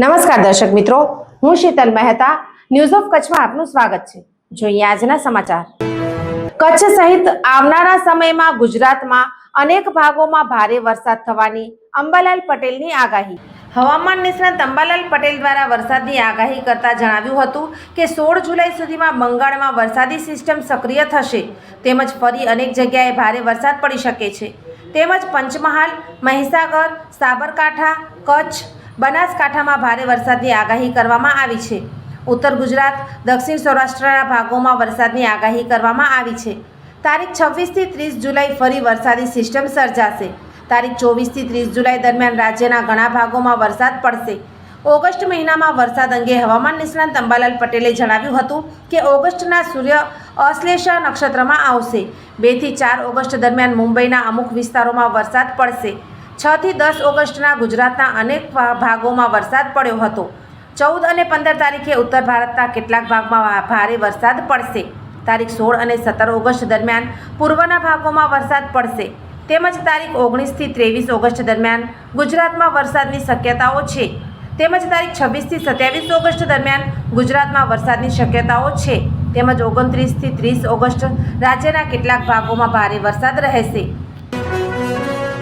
નમસ્કાર દર્શક મિત્રો, હું શીતલ મહેતા ન્યૂઝ ઓફ કચ્છમાં આપનું સ્વાગત છે. જોઈએ આજના સમાચાર. કચ્છ સહિત આવનારા સમયમાં ગુજરાતમાં અનેક ભાગોમાં ભારે વરસાદ થવાની અંબાલાલ પટેલની આગાહી. હવામાન નિષ્ણાત અંબાલાલ પટેલ દ્વારા વરસાદની આગાહી કરતા જણાવ્યું હતું કે સોળ જુલાઈ સુધીમાં બંગાળમાં વરસાદી સિસ્ટમ સક્રિય થશે. તેમજ ફરી અનેક જગ્યાએ ભારે વરસાદ પડી શકે છે. તેમજ પંચમહાલ, મહીસાગર, સાબરકાંઠા, કચ્છ બનાસકાંઠામાં ભારે વરસાદની આગાહી કરવામાં આવી છે. ઉત્તર ગુજરાત, દક્ષિણ સૌરાષ્ટ્રના ભાગોમાં વરસાદની આગાહી કરવામાં આવી છે. તારીખ છવ્વીસથી ત્રીસ જુલાઈ ફરી વરસાદી સિસ્ટમ સર્જાશે. તારીખ ચોવીસથી ત્રીસ જુલાઈ દરમિયાન રાજ્યના ઘણા ભાગોમાં વરસાદ પડશે. ઓગસ્ટ મહિનામાં વરસાદ અંગે હવામાન નિષ્ણાંત અંબાલાલ પટેલે જણાવ્યું હતું કે ઓગસ્ટના સૂર્ય અશ્લેષા નક્ષત્રમાં આવશે. બેથી ચાર ઓગસ્ટ દરમિયાન મુંબઈના અમુક વિસ્તારોમાં વરસાદ પડશે. છથી દસ ઓગસ્ટના ગુજરાતના અનેક ભાગોમાં વરસાદ પડ્યો હતો. ચૌદ અને પંદર તારીખે ઉત્તર ભારતના કેટલાક ભાગમાં ભારે વરસાદ પડશે. તારીખ સોળ અને સત્તર ઓગસ્ટ દરમિયાન પૂર્વના ભાગોમાં વરસાદ પડશે. તેમજ તારીખ ઓગણીસથી ત્રેવીસ ઓગસ્ટ દરમિયાન ગુજરાતમાં વરસાદની શક્યતાઓ છે. તેમજ તારીખ છવ્વીસથી સત્યાવીસ ઓગસ્ટ દરમિયાન ગુજરાતમાં વરસાદની શક્યતાઓ છે. તેમજ ઓગણત્રીસથી ત્રીસ ઓગસ્ટ રાજ્યના કેટલાક ભાગોમાં ભારે વરસાદ રહેશે.